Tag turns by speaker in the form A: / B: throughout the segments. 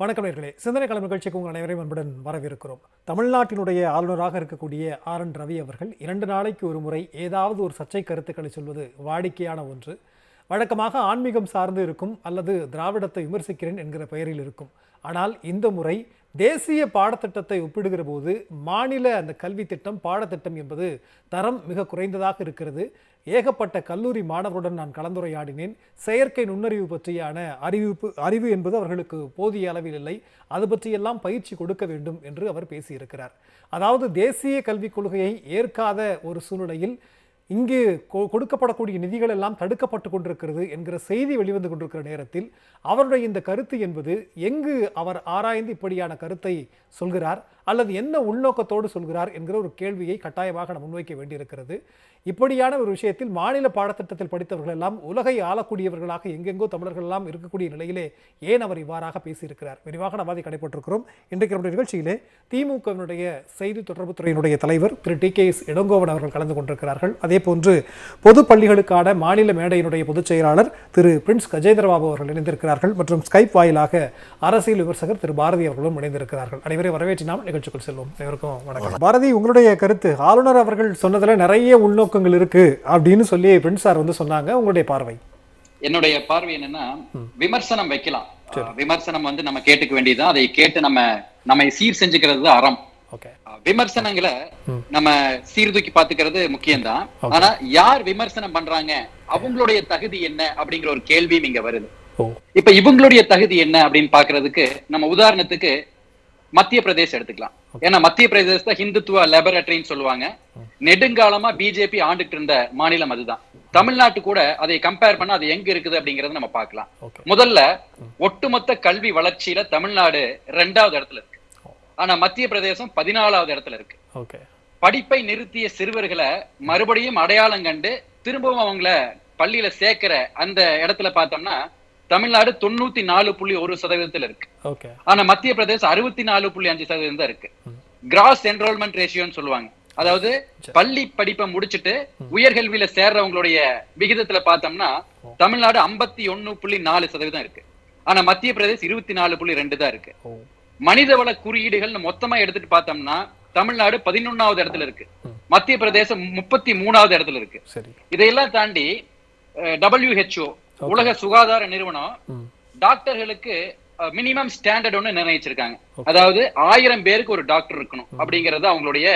A: வணக்கம் நேர்களே. சிந்தனை கலை நிகழ்ச்சிக்கு உங்கள் அனைவரையும் அன்புடன் வரவிருக்கிறோம் தமிழ்நாட்டினுடைய ஆளுநராக இருக்கக்கூடிய ஆர் என் ரவி அவர்கள் இரண்டு நாளைக்கு ஒரு முறை ஏதாவது ஒரு சர்ச்சை கருத்துக்களை சொல்வது வாடிக்கையான ஒன்று. வழக்கமாக ஆன்மீகம் சார்ந்து இருக்கும் அல்லது திராவிடத்தை விமர்சிக்கிறேன் என்கிற பெயரில் இருக்கும். ஆனால் இந்த முறை தேசிய பாடத்திட்டத்தை ஒப்பிடுகிற போது மாநில அந்த கல்வி திட்டம் பாடத்திட்டம் என்பது தரம் மிக குறைந்ததாக இருக்கிறது. ஏகப்பட்ட கல்லூரி மாணவருடன் நான் கலந்துரையாடினேன். செயற்கை நுண்ணறிவு பற்றியான அறிவிப்பு அறிவு என்பது அவர்களுக்கு போதிய அளவில் இல்லை. அது பற்றியெல்லாம் பயிற்சி கொடுக்க வேண்டும் என்று அவர் பேசியிருக்கிறார். அதாவது தேசிய கல்விக் கொள்கையை ஏற்காத ஒரு சூழ்நிலையில் இங்கு கொ- கொடுக்கப்படக்கூடிய நிதிகள் எல்லாம் தடுக்கப்பட்டு கொண்டிருக்கிறது என்கிற செய்தி வெளிவந்து கொண்டிருக்கிற நேரத்தில் அவருடைய இந்த கருத்து என்பது எங்கு அவர் ஆராய்ந்து இப்படியான கருத்தை சொல்கிறார் அல்லது என்ன உள்நோக்கத்தோடு சொல்கிறார் என்கிற ஒரு கேள்வியை கட்டாயமாக நாம் முன்வைக்க வேண்டியிருக்கிறது. இப்படியான ஒரு விஷயத்தில் மாநில பாடத்திட்டத்தில் படித்தவர்கள் எல்லாம் உலகை ஆளக்கூடியவர்களாக எங்கெங்கோ தமிழர்கள் எல்லாம் இருக்கக்கூடிய நிலையிலே ஏன் அவர் இவ்வாறாக பேசியிருக்கிறார்? விரிவாக நாம் அதை கடைபெற்றிருக்கிறோம் இன்றைக்கு நம்முடைய நிகழ்ச்சியிலே திமுகவினுடைய செய்தி தொடர்புத்துறையினுடைய தலைவர் திரு. டி. கே. எஸ். இளங்கோவன் அவர்கள் கலந்து கொண்டிருக்கிறார்கள். அதே போன்று பொது பள்ளிகளுக்கான மாநில மேடையினுடைய பொதுச் செயலாளர் திரு பிரின்ஸ் கஜேந்திரபாபு அவர்கள் இணைந்திருக்கிறார்கள் மற்றும் ஸ்கைப் வாயிலாக அரசியல் விமர்சகர் திரு பாரதி அவர்களும் இணைந்திருக்கிறார்கள். அனைவரையும் வரவேற்றி நாம் நிகழ்ச்சிக்குள் செல்வோம். அனைவருக்கும் வணக்கம். பாரதி உங்களுடைய கருத்து ஆளுநர் அவர்கள் சொன்னதுல நிறைய உள்நோக்கங்கள் இருக்கு அப்படின்னு சொல்லி பிரின்ஸ் சார் வந்து சொன்னாங்க. உங்களுடைய பார்வை?
B: என்னுடைய பார்வை என்னன்னா விமர்சனம் வைக்கலாம். விமர்சனம் வந்து நம்ம கேட்டுக்க வேண்டியதுதான். அதை கேட்டு நம்ம நம்மை சீர் செஞ்சுக்கிறது தான் அறம். விமர்சனங்களை நம்ம சீர்தூக்கி பாத்துக்கிறது முக்கியம்தான். ஆனா யார் விமர்சனம் பண்றாங்க? அவங்களுடைய தகுதி என்ன? அப்படிங்கிற ஒரு கேள்வியும் இங்க வருது. இப்ப இவங்களுடைய தகுதி என்ன அப்படின்னு பாக்குறதுக்கு நம்ம உதாரணத்துக்கு மத்திய பிரதேசம் எடுத்துக்கலாம். ஏன்னா மத்திய பிரதேசத்தை ஹிந்துத்துவ லெபரட்டரின்னு சொல்லுவாங்க. நெடுங்காலமா பிஜேபி ஆண்டுட்டு இருந்த மாநிலம் அதுதான். தமிழ்நாட்டு கூட அதை கம்பேர் பண்ணா அது எங்க இருக்குது அப்படிங்கறத நம்ம பார்க்கலாம். முதல்ல ஒட்டுமொத்த கல்வி வளர்ச்சியில தமிழ்நாடு ரெண்டாவது இடத்துல ஆனா மத்திய பிரதேசம் பதினாலாவது இடத்துல இருக்கு. படிப்பை நிறுத்திய சிறுவர்களை மறுபடியும் அடையாளம் கண்டு திரும்பவும் அவங்கள பள்ளியில சேர்க்கிற அந்த இடத்துல பார்த்தோம்னா தமிழ்நாடு தொண்ணூத்தி நாலு புள்ளி ஒரு சதவீதத்துல இருக்கு. ஆனா மத்திய பிரதேசம் அறுபத்தி நாலு புள்ளி அஞ்சு சதவீதம் தான் இருக்கு. கிராஸ் என்ரோல்மெண்ட் ரேஷியோன்னு சொல்லுவாங்க. அதாவது பள்ளி படிப்பை முடிச்சிட்டு உயர்கல்வியில சேர்றவங்களுடைய விகிதத்துல பார்த்தோம்னா தமிழ்நாடு ஐம்பத்தி ஒண்ணு புள்ளி நாலு சதவீதம் இருக்கு. ஆனா மத்திய பிரதேசம் இருபத்தி நாலு புள்ளி ரெண்டு தான் இருக்கு. மனிதவள குறியீடுகள்னு மொத்தமா எடுத்துட்டு பார்த்தோம்னா தமிழ்நாடு பதினொன்னாவது இடத்துல இருக்கு. மத்திய பிரதேசம் முப்பத்தி மூணாவது இடத்துல இருக்கு. இதையெல்லாம் தாண்டி டபிள்யூஹெச்ஓ உலக சுகாதார நிறுவனம் டாக்டர்களுக்கு மினிமம் ஸ்டாண்டர்ட் ஒன்னு நிர்ணயிச்சிருக்காங்க. அதாவது ஆயிரம் பேருக்கு ஒரு டாக்டர் இருக்கணும் அப்படிங்கறது அவங்களுடைய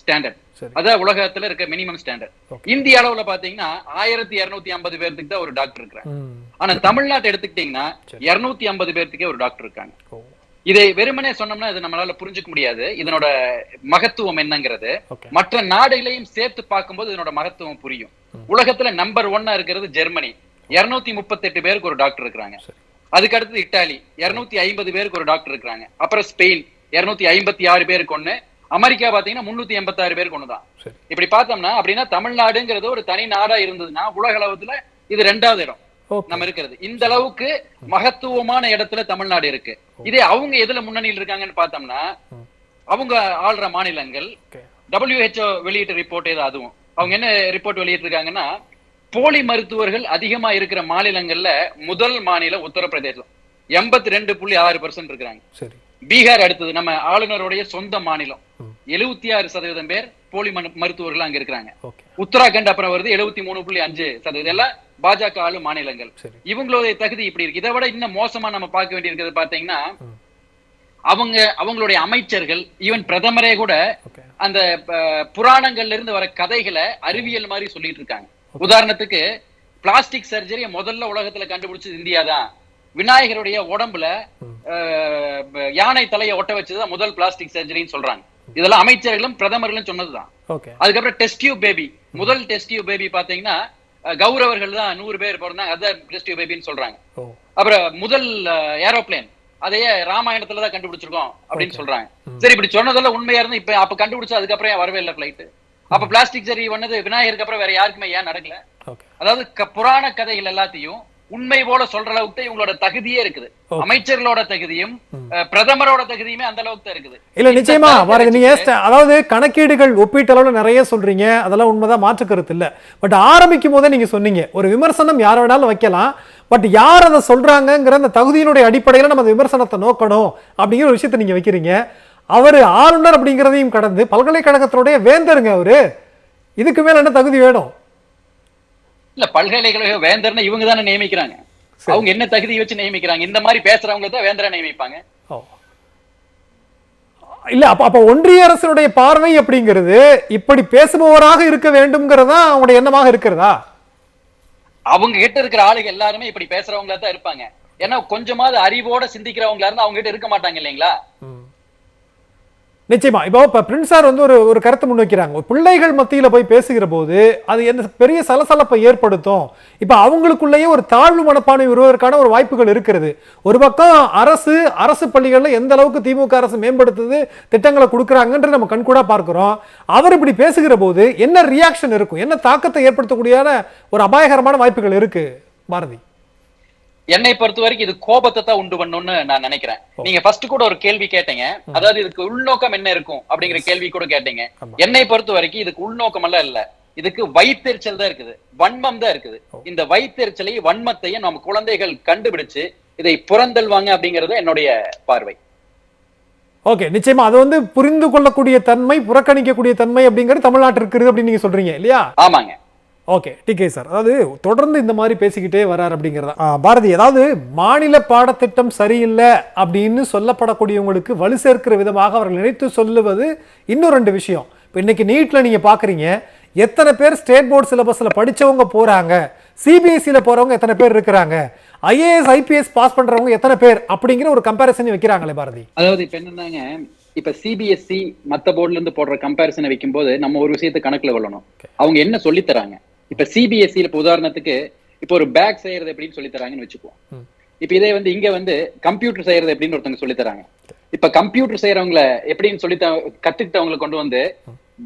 B: ஸ்டாண்டர்ட் அதான் உலகத்துல இருக்க மினிமம் ஸ்டாண்டர்ட். இந்திய அளவுல பாத்தீங்கன்னா ஆயிரத்தி இருநூத்தி ஐம்பது பேருக்கு தான் ஒரு டாக்டர் இருக்கிறாங்க. ஆனா தமிழ்நாட்டை எடுத்துக்கிட்டீங்கன்னா இருநூத்தி ஐம்பது பேர்த்துக்கே ஒரு டாக்டர் இருக்காங்க. இதை வெறுமனே சொன்னோம்னா இது நம்மளால புரிஞ்சுக்க முடியாது. இதனோட மகத்துவம் என்னங்கிறது. மற்ற நாடுகளையும் சேர்த்து பார்க்கும்போது இதனோட மகத்துவம் புரியும். உலகத்துல நம்பர் ஒன்னா இருக்கிறது ஜெர்மனி. இருநூத்தி முப்பத்தெட்டு பேருக்கு ஒரு டாக்டர் இருக்கிறாங்க. அதுக்கு அடுத்தது இட்டாலி. இருநூத்தி ஐம்பது பேருக்கு ஒரு டாக்டர் இருக்கிறாங்க. அப்புறம் ஸ்பெயின். இருநூத்தி ஐம்பத்தி ஆறு பேருக்கு ஒண்ணு. அமெரிக்கா பாத்தீங்கன்னா முன்னூத்தி எண்பத்தாறு பேருக்கு ஒண்ணுதான். இப்படி பார்த்தோம்னா அப்படின்னா தமிழ்நாடுங்கிறது ஒரு தனி நாடா இருந்ததுன்னா உலக அளவுல இது ரெண்டாவது இடம். நம்ம இருக்கிறது. இந்த அளவுக்கு மகத்துவமான இடத்துல தமிழ்நாடு இருக்கு. இதே அவங்க எதுல முன்னணியில் இருக்காங்கன்னு பார்த்தோம்னா. அவங்க ஆள்ற மாநிலங்கள் WHO வெளியிட்ட ரிப்போர்ட் ஏதோ அதுவும். அவங்க என்ன ரிப்போர்ட் வெளியிட்டிருக்காங்கன்னா போலி மருத்துவர்கள் அதிகமா இருக்கிற மாநிலங்கள்ல முதல் மாநிலம் உத்தரப்பிரதேசம். எண்பத்தி ரெண்டு புள்ளி ஆறு பர்சன்ட் இருக்கிறாங்க. பீகார் அடுத்தது நம்ம ஆளுநருடைய சொந்த மாநிலம். எழுபத்தி ஆறு சதவீதம் பேர் போலி மருத்துவர்கள் அங்க இருக்கிறாங்க. உத்தராகண்ட் அப்புறம் வருது எழுபத்தி மூணு புள்ளி அஞ்சு சதவீதம். எல்லாம் பாஜக ஆளும் மாநிலங்கள். இவங்களுடைய தகுதி இப்படி இருக்கு. இதை விட இன்னும் மோசமா நம்ம பார்க்க வேண்டியிருக்கிறது பாத்தீங்கன்னா. அவங்க அவங்களுடைய அமைச்சர்கள் ஈவன் பிரதமரே கூட அந்த புராணங்கள்ல இருந்து வர கதைகளை அறிவியல் மாதிரி சொல்லிட்டு இருக்காங்க. உதாரணத்துக்கு பிளாஸ்டிக் சர்ஜரியை முதல்ல உலகத்துல கண்டுபிடிச்சது இந்தியா தான். விநாயகருடைய உடம்புல யானை தலையை ஒட்ட வச்சதுதான் முதல் பிளாஸ்டிக் சர்ஜரின்னு சொல்றாங்க. இதெல்லாம் அமைச்சர்களும் பிரதமர்களும் சொன்னதுதான். அதுக்கப்புறம் டெஸ்ட் டியூப் பேபி. முதல் டெஸ்ட் டியூப் பேபி பாத்தீங்கன்னா கௌரவர்கள் தான் நூறு பேர் பிறந்தாங்க அதான் டெஸ்ட் டியூப் பேபின்னு சொல்றாங்க. அப்புறம் முதல் ஏரோப்ளேன் அதையே ராமாயணத்துல தான் கண்டுபிடிச்சிருக்கோம் அப்படின்னு. சொல்றாங்க. சரி இப்படி சொன்னதெல்லாம் உண்மையா இருந்து இப்ப அப்ப கண்டுபிடிச்சா அதுக்கப்புறம் ஏன் வரவே இல்லை பிளைட் அப்ப பிளாஸ்டிக் சரி பண்ணது விநாயகருக்கு அப்புறம் வேற யாருக்குமே ஏன் நடக்கல? அதாவது புராண கதைகள் எல்லாத்தையும் உண்மை போல சொல்ற அளவுக்கு இவங்களோட தகுதியே இருக்குது. அமைச்சர்களோட தகுதியும் பிரதமரோட தகுதியுமே அந்த அளவுக்கு தான் இருக்குது.
A: இல்ல நிச்சயமா பாரதி நீங்க அதாவது கணக்கீடுகள் ஒப்பீட்டளவுல நிறைய சொல்றீங்க அதெல்லாம் உண்மைதான் மாற்று கருத்து இல்ல பட் ஆரம்பிக்கும் போதே நீங்க சொன்னீங்க ஒரு விமர்சனம் யார வேணாலும் வைக்கலாம் பட் யார் அதை சொல்றாங்கங்கிற அந்த தகுதியினுடைய அடிப்படையில நம்ம அந்த விமர்சனத்தை நோக்கணும் அப்படிங்கிற ஒரு விஷயத்தை நீங்க வைக்கிறீங்க. அவர் ஆளுநர் அப்படிங்கிறதையும் கடந்து பல்கலைக்கழகத்தினுடைய வேந்தருங்க அவரு. இதுக்கு மேல என்ன தகுதி வேணும்?
B: இல்ல பல்கலைக்கழக வேந்தர்னு இவங்க தானே நியமிக்கிறாங்க அவங்க என்ன தகுதி வச்சு நியமிக்கிறாங்க? இந்த மாதிரி பேசுறவங்க தான் வேந்தரா நியமிப்பாங்க.
A: இல்ல அப்ப அப்ப ஒன்றிய அரசினுடைய பார்வை அப்படிங்கிறது இப்படி பேசுபவராக இருக்க வேண்டும்ங்கிறதா அவங்களுடைய எண்ணமாக இருக்கிறதா?
B: அவங்க கிட்ட இருக்கிற ஆளுங்க எல்லாருமே இப்படி பேசுறவங்களா தான் இருப்பாங்க. ஏன்னா கொஞ்சமாவது அறிவோட சிந்திக்கிறவங்களா இருந்தா அவங்க கிட்ட இருக்க மாட்டாங்க இல்லைங்களா?
A: நிச்சயமா. இப்போ இப்போ பிரின்ஸ் சார் வந்து ஒரு ஒரு கருத்தை முன்வைக்கிறாங்க. பிள்ளைகள் மத்தியில் போய் பேசுகிற போது அது என்ன பெரிய சலசலப்பை ஏற்படுத்தும். இப்போ அவங்களுக்குள்ளேயே ஒரு தாழ்வு மனப்பான்மை வருவதற்கான ஒரு வாய்ப்புகள் இருக்கிறது. ஒரு பக்கம் அரசு அரசு பள்ளிகளில் எந்த அளவுக்கு திமுக அரசு மேம்படுத்துது திட்டங்களை கொடுக்குறாங்கன்ற நம்ம கண்கூடாக பார்க்குறோம். அவர் இப்படி பேசுகிற போது என்ன ரியாக்ஷன் இருக்கும்? என்ன தாக்கத்தை ஏற்படுத்தக்கூடியான ஒரு அபாயகரமான வாய்ப்புகள் இருக்குது பாரதி?
B: என்னை பொறுத்த வரைக்கும் இது கோபத்தை தான் உண்டு பண்ணும்னு நான் நினைக்கிறேன். நீங்க ஃபர்ஸ்ட் கூட ஒரு கேள்வி கேட்டீங்க. அதாவது இதுக்கு உள்நோக்கம் என்ன இருக்கும் அப்படிங்கிற கேள்வி கூட கேட்டீங்க. என்னை பொறுத்த வரைக்கும் இதுக்கு உள்நோக்கம் எல்லாம் இல்ல. இதுக்கு வயிற்றெரிச்சல் தான் இருக்குது. வன்மம் தான் இருக்குது. இந்த வயிற்றெரிச்சலையும் வன்மத்தையும் நம்ம குழந்தைகள் கண்டுபிடிச்சு இதை புறந்தல்வாங்க அப்படிங்கிறது என்னுடைய பார்வை.
A: ஓகே நிச்சயமா. அது வந்து புரிந்து கொள்ளக்கூடிய தன்மை புறக்கணிக்கக்கூடிய தன்மை அப்படிங்கிறது தமிழ்நாட்டில் இருக்குது அப்படின்னு நீங்க சொல்றீங்க இல்லையா?
B: ஆமாங்க.
A: ஓகே டிகே சார் அதாவது தொடர்ந்து இந்த மாதிரி பேசிக்கிட்டே வரார் அப்படிங்கிறதா? பாரதி அதாவது மாநில பாடத்திட்டம் சரியில்லை அப்படின்னு சொல்லப்படக்கூடியவங்களுக்கு வலு சேர்க்கிற விதமாக அவர்கள் நினைத்து சொல்லுவது இன்னும் ரெண்டு விஷயம். இப்போ இன்னைக்கு நீட்ல நீங்க பாக்குறீங்க எத்தனை பேர் ஸ்டேட் போர்டு சிலபஸ்ல படிச்சவங்க போறாங்க சிபிஎஸ்சியில் போறவங்க எத்தனை பேர் இருக்கிறாங்க ஐஏஎஸ் ஐபிஎஸ் பாஸ் பண்றவங்க எத்தனை பேர் அப்படிங்கிற ஒரு கம்பேரிசன் வைக்கிறாங்களே பாரதி.
B: அதாவது இப்ப என்னன்னாங்க இப்ப சிபிஎஸ்சி மத்த போர்டுல இருந்து போடுற கம்பேரிசனை வைக்கும்போது நம்ம ஒரு விஷயத்தை கணக்குல கொள்ளணும். அவங்க என்ன சொல்லி தராங்க? இப்ப சிபிஎஸ்சியில இப்ப உதாரணத்துக்கு இப்ப ஒரு பேக் செய்யறது எப்படின்னு சொல்லி தராங்கன்னு வச்சுக்குவோம். இப்ப இதே வந்து இங்க வந்து கம்ப்யூட்டர் செய்யறது எப்படின்னு ஒருத்தவங்க சொல்லி தராங்க. இப்ப கம்ப்யூட்டர் செய்யறவங்கள எப்படின்னு சொல்லி கத்துக்கிட்டவங்களை கொண்டு வந்து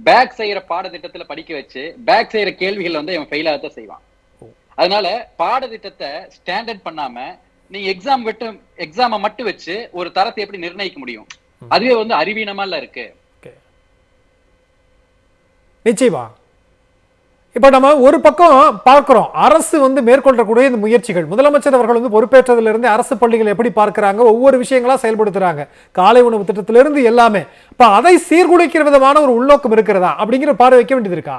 B: பேக் செய்யற பாடத்திட்டத்துல படிக்க வச்சு பேக் செய்யற கேள்விகள் வந்து அவன் ஃபெயில் ஆகத்தான் செய்வான். அதனால பாடத்திட்டத்தை ஸ்டாண்டர்ட் பண்ணாம நீங்க எக்ஸாம் விட்டு எக்ஸாம மட்டும் வச்சு ஒரு தரத்தை எப்படி நிர்ணயிக்க முடியும்? அதுவே வந்து அறிவீனமா இல்ல இருக்கு.
A: நிச்சயமா. இப்போ நம்ம ஒரு பக்கம் பார்க்குறோம். அரசு வந்து மேற்கொள்ளக்கூடிய இந்த முயற்சிகள். முதலமைச்சர் அவர்கள் வந்து பொறுப்பேற்றதிலிருந்து அரசு பள்ளிகள் எப்படி பார்க்கறாங்க? ஒவ்வொரு விஷயங்களா செயல்படுத்துறாங்க. காலை உணவு திட்டத்திலிருந்து எல்லாமே. இப்போ அதை சீர்குலைக்கிற விதமான ஒரு உள்நோக்கம் இருக்கிறதா? அப்படிங்கிற பார்வை வைக்க வேண்டியது இருக்கா?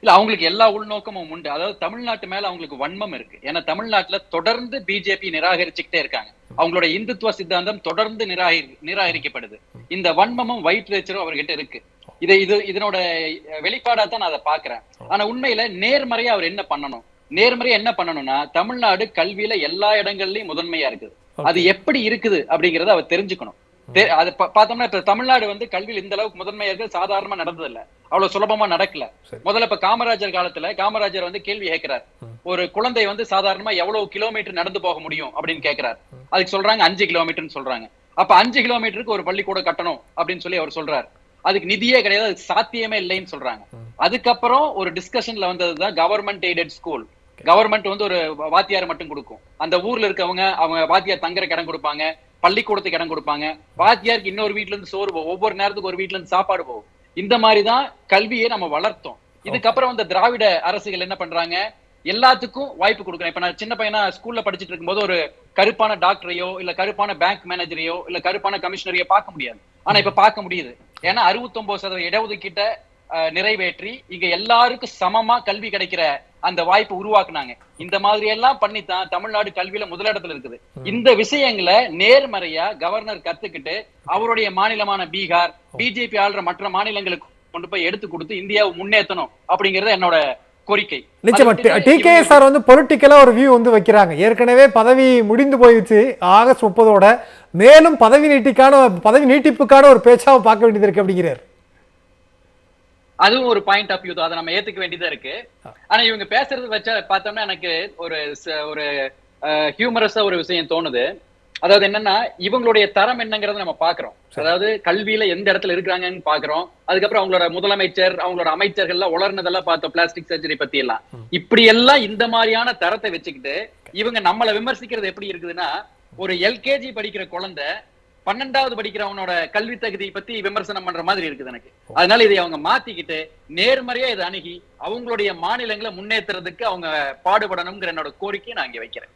B: இல்ல அவங்களுக்கு எல்லா உள்நோக்கமும் உண்டு. அதாவது தமிழ்நாட்டு மேல அவங்களுக்கு வன்மம் இருக்கு. ஏன்னா தமிழ்நாட்டுல தொடர்ந்து பிஜேபி நிராகரிச்சுக்கிட்டே இருக்காங்க. அவங்களோட இந்துத்துவ சித்தாந்தம் தொடர்ந்து நிராகரி நிராகரிக்கப்படுது. இந்த வன்மமும் வயிற்றுச்சலும் அவர்கிட்ட இருக்கு. இதை இது இதனோட வெளிப்பாடா தான் நான் அதை பாக்குறேன் ஆனா உண்மையில நேர்மறையா அவர் என்ன பண்ணணும்? நேர்மறையா என்ன பண்ணணும்னா தமிழ்நாடு கல்வியில எல்லா இடங்கள்லயும் முதன்மையா இருக்குது. அது எப்படி இருக்குது அப்படிங்கறத அவர் தெரிஞ்சுக்கணும். அது பார்த்தோம்னா இப்ப தமிழ்நாடு வந்து கல்வியில் இந்த அளவுக்கு முதன்மையா இருக்கு சாதாரணமா நடந்தது இல்ல அவ்வளவு சுலபமா நடக்கல. முதல்ல இப்ப காமராஜர் காலத்துல காமராஜர் வந்து கேள்வி கேட்கிறார். ஒரு குழந்தை வந்து சாதாரணமா எவ்வளவு கிலோமீட்டர் நடந்து போக முடியும் அப்படின்னு கேட்கிறார். அதுக்கு சொல்றாங்க அஞ்சு கிலோமீட்டர்னு சொல்றாங்க. அப்ப அஞ்சு கிலோமீட்டருக்கு ஒரு பள்ளிக்கூடம் கட்டணும் அப்படின்னு சொல்லி அவர் சொல்றாரு. அதுக்கு நிதியே கிடையாது அதுக்கு சாத்தியமே இல்லைன்னு சொல்றாங்க. அதுக்கப்புறம் ஒரு டிஸ்கஷன்ல வந்ததுதான் கவர்மெண்ட் எய்டட் ஸ்கூல் கவர்மெண்ட் வந்து ஒரு வாத்தியார் மட்டும் கொடுக்கும். அந்த ஊர்ல இருக்கவங்க அவங்க வாத்தியார் தங்குறக்கு இடம் கொடுப்பாங்க பள்ளிக்கூடத்துக்கு இடம் கொடுப்பாங்க. வாத்தியாருக்கு இன்னொரு வீட்ல இருந்து சோறு போகும் ஒவ்வொரு நேரத்துக்கு ஒரு வீட்ல இருந்து சாப்பாடு போகும் இந்த மாதிரிதான் கல்வியை நம்ம வளர்த்தோம். இதுக்கப்புறம் இந்த திராவிட அரசுகள் என்ன பண்றாங்க? எல்லாத்துக்கும் வாய்ப்பு கொடுக்குறேன். இப்ப நான் சின்ன பையனா ஸ்கூல்ல படிச்சுட்டு இருக்கும்போது ஒரு கருப்பான டாக்டரையோ இல்ல கருப்பான பேங்க் மேனேஜரையோ இல்ல கருப்பான கமிஷனரையோ பார்க்க முடியாது. ஆனா இப்ப பார்க்க முடியுது. ஏன்னா 69% சதவீத இடஒதுக்கீட்ட நிறைவேற்றி இங்க எல்லாருக்கும் சமமா கல்வி கிடைக்கிற அந்த வாய்ப்பு உருவாக்குனாங்க. இந்த மாதிரி எல்லாம் பண்ணித்தான் தமிழ்நாடு கல்வியில முதலிடத்துல இருக்குது. இந்த விஷயங்களை நேர்மறையா கவர்னர் கத்துக்கிட்டு அவருடைய மாநிலமான பீகார் பிஜேபி ஆள்ற மற்ற மாநிலங்களுக்கு கொண்டு போய் எடுத்து கொடுத்து இந்தியாவை முன்னேற்றணும் அப்படிங்கறது என்னோட கோரிக்கை.
A: நிச்சயமா
B: அதை விட்டுட்டு
A: டி கே
B: இவங்க-
A: சார் வந்து பொலிட்டிக்கலா ஒரு வியூ வந்து வைக்கிறாங்க. ஏற்கனவே பதவி முடிந்து போயிடுச்சு ஆகஸ்ட் முப்பதோட. மேலும் பதவி நீட்டிக்கான பதவி நீட்டிப்புக்கான ஒரு பேச்சாவை பார்க்க வேண்டியது இருக்கு அப்படிங்கிறார்.
B: அதுவும் ஒரு பாயிண்ட் ஆஃப் வியூ தான். அதை நம்ம ஏத்துக்க வேண்டியதா இருக்கு. ஆனா இவங்க பேசுறது வச்சா பார்த்தோம்னா எனக்கு ஒரு ஒரு ஹியூமரஸா ஒரு விஷயம் தோணுது. அதாவது என்னன்னா இவங்களுடைய தரம் என்னங்கறத நம்ம பாக்குறோம். அதாவது கல்வியில எந்த இடத்துல இருக்கிறாங்கன்னு பாக்குறோம். அதுக்கப்புறம் அவங்களோட முதலமைச்சர் அவங்களோட அமைச்சர்கள்லாம் உளர்னதெல்லாம் பார்த்தோம் பிளாஸ்டிக் சர்ஜரி பத்தி எல்லாம் இப்படி எல்லாம் இந்த மாதிரியான தரத்தை வச்சுக்கிட்டு இவங்க நம்மள விமர்சிக்கிறது எப்படி இருக்குதுன்னா ஒரு எல்கேஜி படிக்கிற குழந்தை பன்னெண்டாவது படிக்கிறவனோட கல்வி தகுதி பத்தி விமர்சனம் பண்ற மாதிரி இருக்குது எனக்கு. அதனால இதை அவங்க மாத்திக்கிட்டு நேர்மறையா இதை அணுகி அவங்களுடைய மாநிலங்களை முன்னேற்றுறதுக்கு அவங்க பாடுபடணுங்கிற என்னோட கோரிக்கையை நான் இங்க வைக்கிறேன்.